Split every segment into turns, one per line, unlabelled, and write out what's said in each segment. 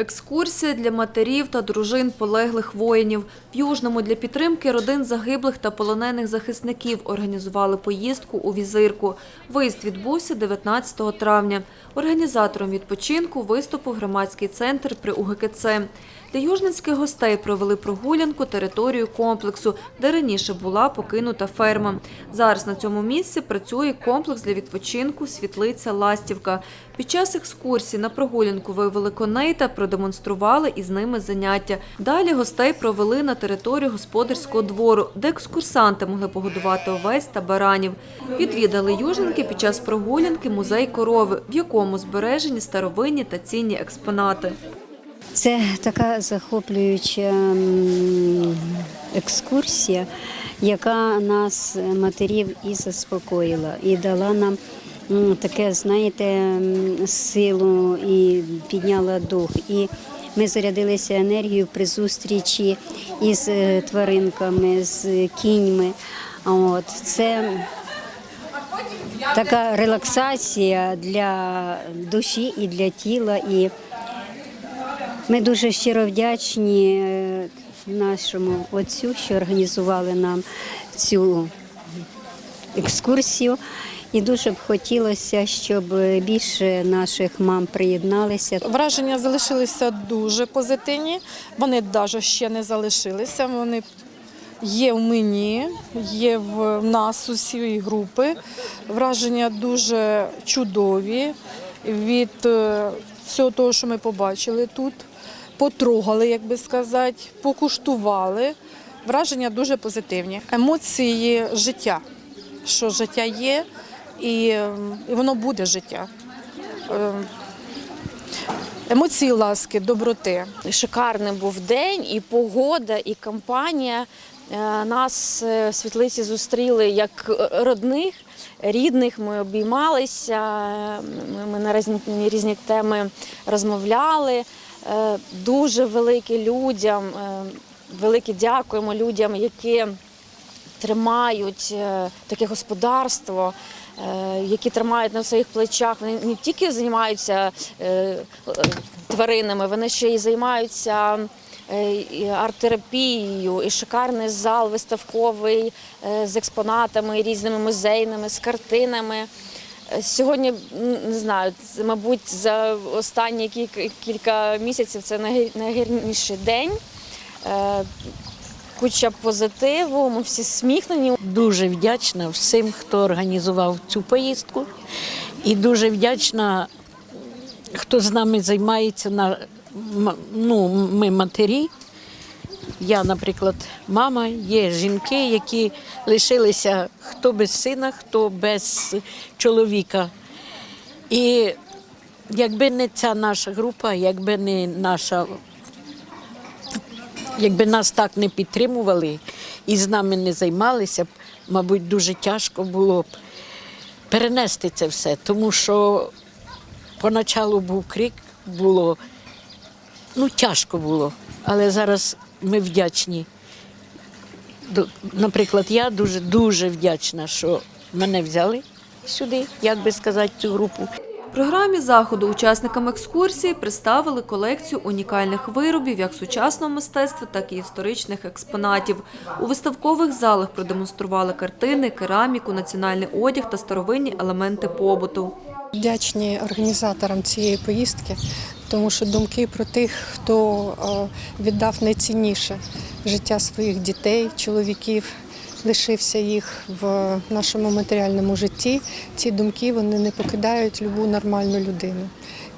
Екскурсія для матерів та дружин полеглих воїнів. В Южному для підтримки родин загиблих та полонених захисників організували поїздку у візирку. Виїзд відбувся 19 травня. Організатором відпочинку виступив громадський центр при УГКЦ. Для южницьких гостей провели прогулянку територію комплексу, де раніше була покинута ферма. Зараз на цьому місці працює комплекс для відпочинку Світлиця Ластівка. Під час екскурсії на прогулянку вивели коней та продемонстрували із ними заняття. Далі гостей провели на територію господарського двору, де екскурсанти могли погодувати овець та баранів. Відвідали южненки під час прогулянки музей корови, в якому збережені старовинні та цінні експонати.
Це така захоплююча екскурсія, яка нас, матерів, і заспокоїла, і дала нам таке, знаєте, силу і підняла дух. І ми зарядилися енергією при зустрічі із е, тваринками, з кіньми. От це така релаксація для душі і для тіла. І ми дуже щиро вдячні е, нашому отцю, що організували нам цю екскурсію. І дуже б хотілося, щоб більше наших мам приєдналися.
Враження залишилися дуже позитивні. Вони навіть ще не залишилися. Вони є в мені, є в нас усієї групи. Враження дуже чудові від е, всього того, що ми побачили тут. Потрогали, як би сказати, покуштували. Враження дуже позитивні. Емоції життя, що життя є, і, воно буде життя. Ем, Емоції ласки, доброти.
Шикарний був день, і погода, і компанія. Е, Нас е, світлиці зустріли як родних, рідних. Ми обіймалися, ми на різні, різні теми розмовляли. Е, Дуже велике людям, е, велике дякуємо людям, які тримають е, таке господарство, які тримають на своїх плечах. Вони не тільки займаються тваринами, вони ще й займаються арт-терапією, і шикарний зал виставковий е, з експонатами різними музейними, з картинами. Е, Сьогодні не знаю, мабуть, за останні кілька, місяців це найгірніший день. Е, Куча позитиву, ми всі сміхнені.
Дуже вдячна всім, хто організував цю поїздку, і дуже вдячна, хто з нами займається на ну, ми матері. Я, наприклад, мама, є жінки, які лишилися хто без сина, хто без чоловіка. І якби не ця наша група, якби не наша Якби нас так не підтримували і з нами не займалися мабуть, дуже тяжко було б перенести це все. Тому що поначалу був крик, було ну, тяжко було. Але зараз ми вдячні. Наприклад, я дуже дуже вдячна, що мене взяли сюди, як би сказати, цю групу.
В програмі заходу учасникам екскурсії представили колекцію унікальних виробів як сучасного мистецтва, так і історичних експонатів. У виставкових залах продемонстрували картини, кераміку, національний одяг та старовинні елементи побуту.
Вдячні організаторам цієї поїздки, тому що думки про тих, хто е, віддав найцінніше життя своїх дітей, чоловіків, лишився їх в нашому матеріальному житті. Ці думки вони не покидають любу нормальну людину.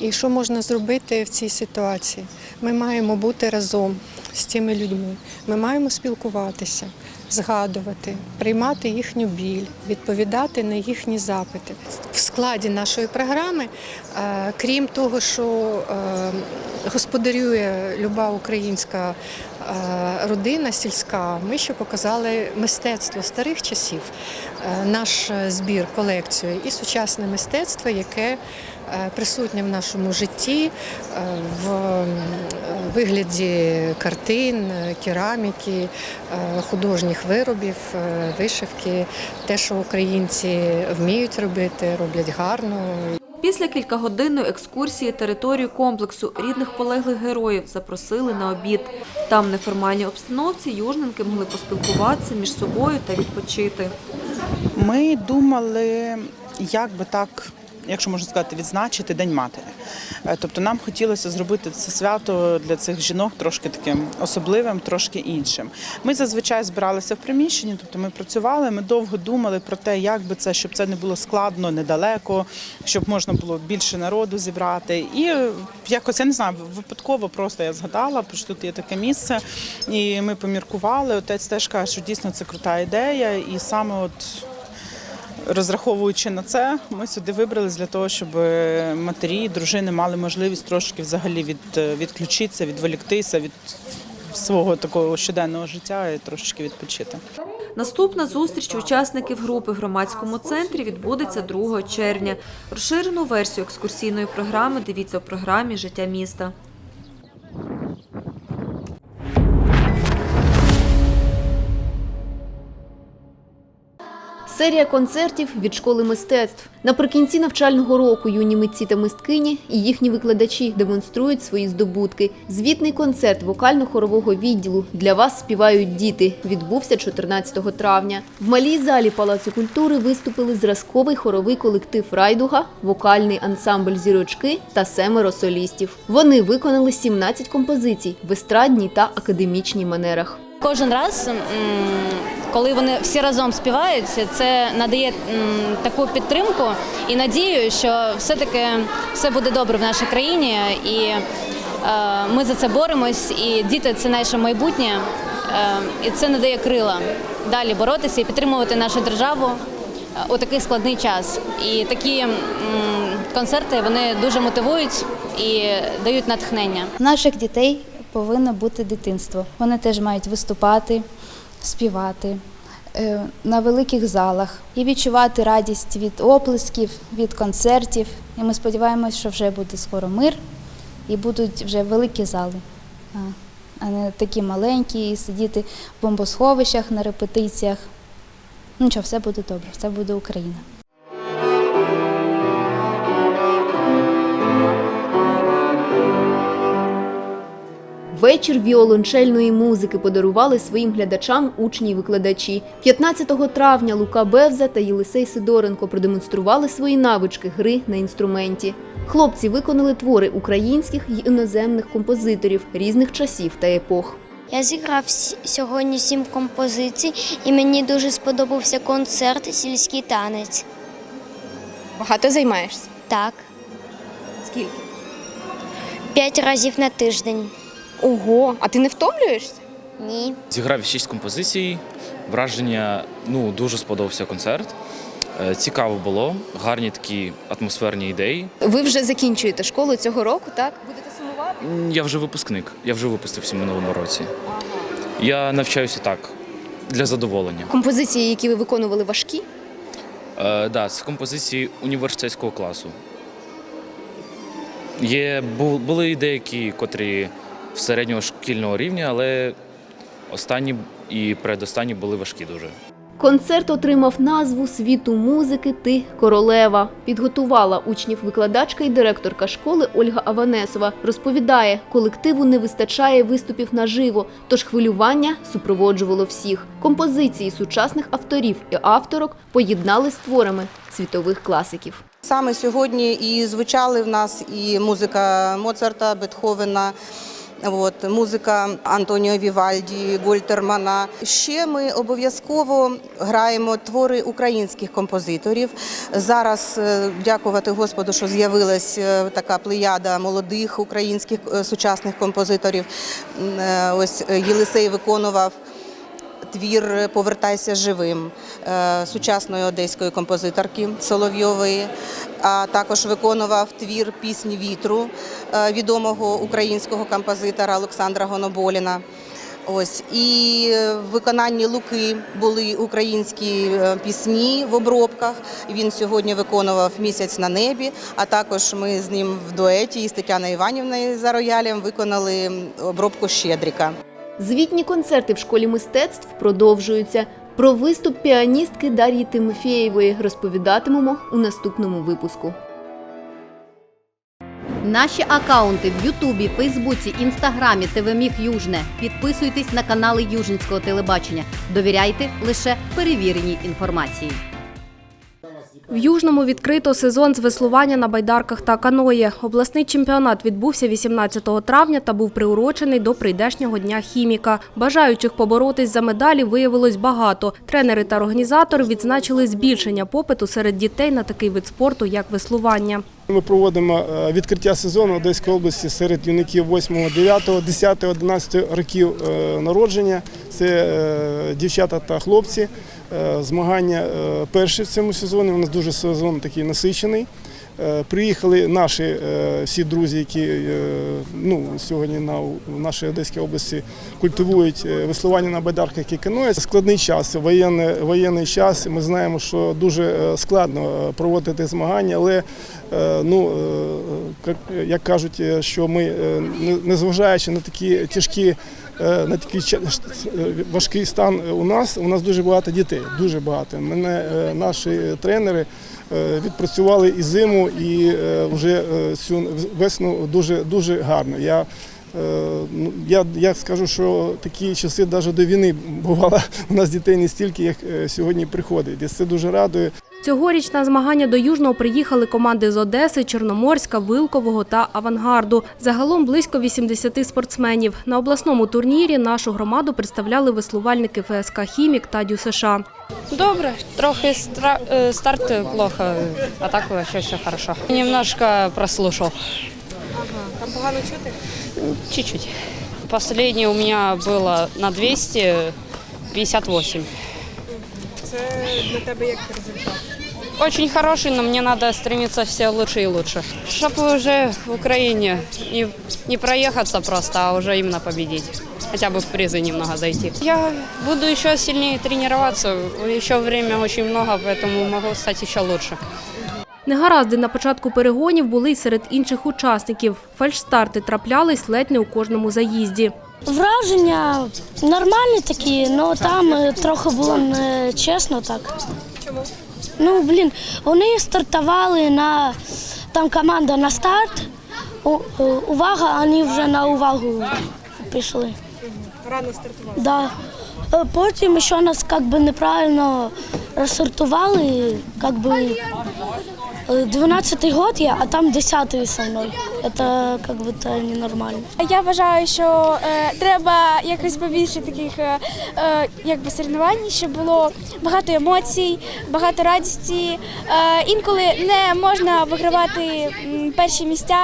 І що можна зробити в цій ситуації? Ми маємо бути разом з цими людьми. Ми маємо спілкуватися, згадувати, приймати їхню біль, відповідати на їхні запити. В складі нашої програми, е, крім того, що е, господарює люба українська е, родина сільська, ми ще показали мистецтво старих часів, Е, наш збір, колекцію і сучасне мистецтво, яке е, присутнє в нашому житті в вигляді картин, кераміки, художніх виробів, вишивки, те, що українці вміють робити, роблять гарно.
Після кількагодинної екскурсії територію комплексу рідних полеглих героїв запросили на обід. Там в неформальній обстановці южненки могли поспілкуватися між собою та відпочити.
Ми думали, як би так, якщо можна сказати, відзначити День матері. Е, Тобто нам хотілося зробити це свято для цих жінок трошки таким особливим, трошки іншим. Ми зазвичай збиралися в приміщенні, тобто ми працювали, ми довго думали про те, як би це, щоб це не було складно, недалеко, щоб можна було більше народу зібрати. І якось я не знаю, випадково просто я згадала, що тут є таке місце, і ми поміркували. Отець теж каже, що дійсно це крута ідея, і саме от. Розраховуючи на це, ми сюди вибрались для того, щоб матері і дружини мали можливість трошки взагалі від, відключитися, відволіктися від свого такого щоденного життя і трошечки відпочити.
Наступна зустріч учасників групи в громадському центрі відбудеться 2 червня. Розширену версію екскурсійної програми дивіться у програмі Життя міста.
Серія концертів від школи мистецтв. Наприкінці навчального року юні митці та мисткині і їхні викладачі демонструють свої здобутки. Звітний концерт вокально-хорового відділу для вас співають діти. Відбувся 14 травня. В малій залі Палацу культури виступили зразковий хоровий колектив Райдуга, вокальний ансамбль зірочки та семеро солістів. Вони виконали 17 композицій в естрадній та академічній манерах.
Кожен раз, коли вони всі разом співають, це надає таку підтримку і надію, що все-таки все буде добре в нашій країні, і е, ми за це боремось. І діти це наше майбутнє, е, і це надає крила далі боротися і підтримувати нашу державу е, у такий складний час. І такі концерти вони дуже мотивують і дають натхнення.
Наших дітей повинно бути дитинство. Вони теж мають виступати, співати е, на великих залах і відчувати радість від оплесків, від концертів. І ми сподіваємось, що вже буде скоро мир і будуть вже великі зали, а не такі маленькі, і сидіти в бомбосховищах на репетиціях. Ну що, все буде добре, все буде Україна.
Вечір віолончельної музики подарували своїм глядачам учні й викладачі. 15 травня Лука Бевза та Єлисей Сидоренко продемонстрували свої навички гри на інструменті. Хлопці виконали твори українських й іноземних композиторів різних часів та епох.
Я зіграв сьогодні сім композицій, і мені дуже сподобався концерт сільський танець.
Багато займаєшся?
Так,
Скільки?
п'ять разів на тиждень.
Ого, а ти не втомлюєшся?
Ні.
Зіграв шість композицій. Враження ну дуже сподобався концерт. Е, Цікаво було, гарні такі атмосферні ідеї.
Ви вже закінчуєте школу цього року, так? Будете сумувати?
Я вже випускник, я вже випустився в минулому році. Я навчаюся так для задоволення.
Композиції, які ви виконували, важкі.
Е, да, це композиції університетського класу. Є, були і деякі, котрі середнього шкільного рівня, але останні і передостанні були важкі дуже.
Концерт отримав назву Світу музики Ти королева. Підготувала учнів викладачка і директорка школи Ольга Аванесова. Розповідає, колективу не вистачає виступів наживо, тож хвилювання супроводжувало всіх. Композиції сучасних авторів і авторок поєднали з творами світових класиків.
Саме сьогодні і звучали в нас і музика Моцарта, Бетховена. От, музика Антоніо Вівальді, Гольтермана. Ще ми обов'язково граємо твори українських композиторів. Зараз е, дякувати Господу, що з'явилась е, така плеяда молодих українських е, сучасних композиторів. Ось Єлисей виконував твір Повертайся живим е, сучасної одеської композиторки Соловйової. А також виконував твір Пісні вітру е, відомого українського композитора Олександра Гоноболіна. Ось і в виконанні Луки були українські е, пісні в обробках. Він сьогодні виконував місяць на небі. А також ми з ним в дуеті із Тетяною Іванівною за роялем виконали обробку Щедріка.
Звітні концерти в школі мистецтв продовжуються. Про виступ піаністки Дар'ї Тимофєєвої розповідатимемо у наступному випуску. Наші акаунти в Ютубі, Фейсбуці, Інстаграмі, ТВ Южне. Підписуйтесь на канали Южинського телебачення. Довіряйте лише перевіреній інформації.
В Южному відкрито сезон з веслування на байдарках та каної. Обласний чемпіонат відбувся 18 травня та був приурочений до прийдешнього дня хіміка. Бажаючих поборотись за медалі виявилось багато. Тренери та організатори відзначили збільшення попиту серед дітей на такий вид спорту, як веслування.
Ми проводимо е, відкриття сезону Одеської області серед юнаків 8, 9, 10, 11 років е, народження. Це е, дівчата та хлопці. Е, Змагання е, перші в цьому сезоні. У нас дуже сезон такий насичений. Е, Приїхали наші е, всі друзі, які е, ну, сьогодні на в нашій Одеській області культивують веслування на байдарках і каное. Складний час, воєнний, воєнний час. Ми знаємо, що дуже складно проводити змагання, але ну, як- кажуть, що ми, незважаючи на такі тяжкі. На такий важкий стан у нас. У нас дуже багато дітей, дуже багато. Мене наші тренери відпрацювали і зиму, і е, вже е, цю весну дуже дуже гарно. Я, е, ну, я, я скажу, що такі часи навіть до війни бувало у нас дітей не стільки, як е, сьогодні приходить. І це дуже радує.
Цьогоріч на змагання до Южного приїхали команди з Одеси, Чорноморська, Вилкового та Авангарду. Загалом близько 80 спортсменів. На обласному турнірі нашу громаду представляли веслувальники ФСК Хімік та Дю США.
Добре, трохи стра- э, старт плохо, а так вообще все хорошо. Немножко прослушал.
Там погано чути?
Чуть-чуть. Последнее у меня было на 258
Це для тебе як результат?
Очень хороший, но мне надо стремиться все лучше и лучше. Чтобы уже в Украине не, не проехаться просто, а уже именно победить. Хотя бы в призы немного зайти. Я буду еще сильнее тренироваться. Еще время очень много, поэтому могу стать еще лучше.
Негаразди на початку перегонів були й серед інших учасників. Фальшстарти траплялись ледь не у кожному заїзді.
Враження нормальні такі, але там е, трохи було нечесно так.
Чому?
Ну, блін, вони стартували на там команда на старт. Увага, вони вже на увагу пішли.
Рано стартував.
Да. Е, Потім ще нас как би, неправильно розсортували. Как би, е, 12-й год я, а там 10-й со мною. Це как би, то ненормально.
Я вважаю, що е, треба якось побільше таких е, е, якби соревнувань, щоб було багато емоцій, багато радісті. Е, інколи не можна вигравати перші місця,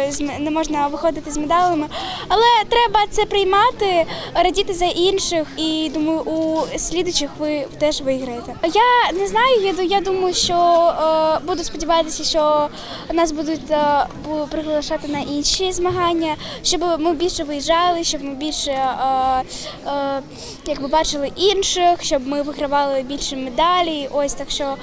е, не можна виходити з медалями, але треба це приймати, радіти за інших. І думаю, у слідучих ви теж виграєте. Я не знаю, я, я думаю, що е, буду сподіватися, що нас будуть е, приглашати на інші змагання, щоб ми більше виїжджали, щоб ми більше е, е, якби бачили інших, щоб ми вигравали більше медалей. Ось так що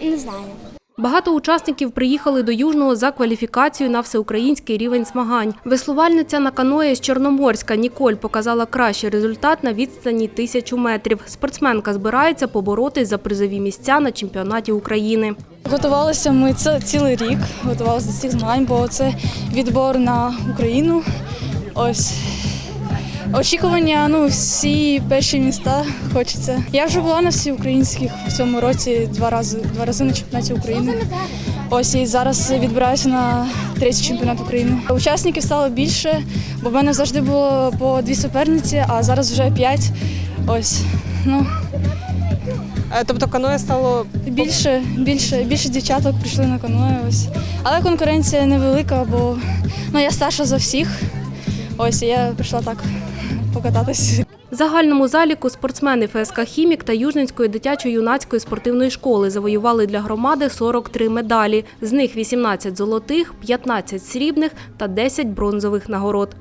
не знаю.
Багато учасників приїхали до Южного за кваліфікацією на всеукраїнський рівень змагань. Веслувальниця на каної з Чорноморська Ніколь показала кращий результат на відстані тисячу метрів. Спортсменка збирається поборотись за призові місця на чемпіонаті України.
Готувалися ми це цілий рік, готувалися до цих змагань, бо це відбор на Україну. Ось очікування, ну всі перші міста хочеться. Я вже була на всеукраїнських в цьому році два рази, два рази на чемпіонаті України. Ось і зараз відбираюся на третій чемпіонат України. Учасників стало більше, бо в мене завжди було по дві суперниці, а зараз вже п'ять. Ось ну.
Тобто каноє стало
Більше, більше, більше дівчаток прийшли на каное. Ось. Але конкуренція невелика, бо ну, я старша за всіх. Ось я прийшла так покататись.
Загальному заліку спортсмени ФСК Хімік та Южненської дитячо-юнацької спортивної школи завоювали для громади 43 медалі. З них 18 золотих, 15 срібних та 10 бронзових нагород.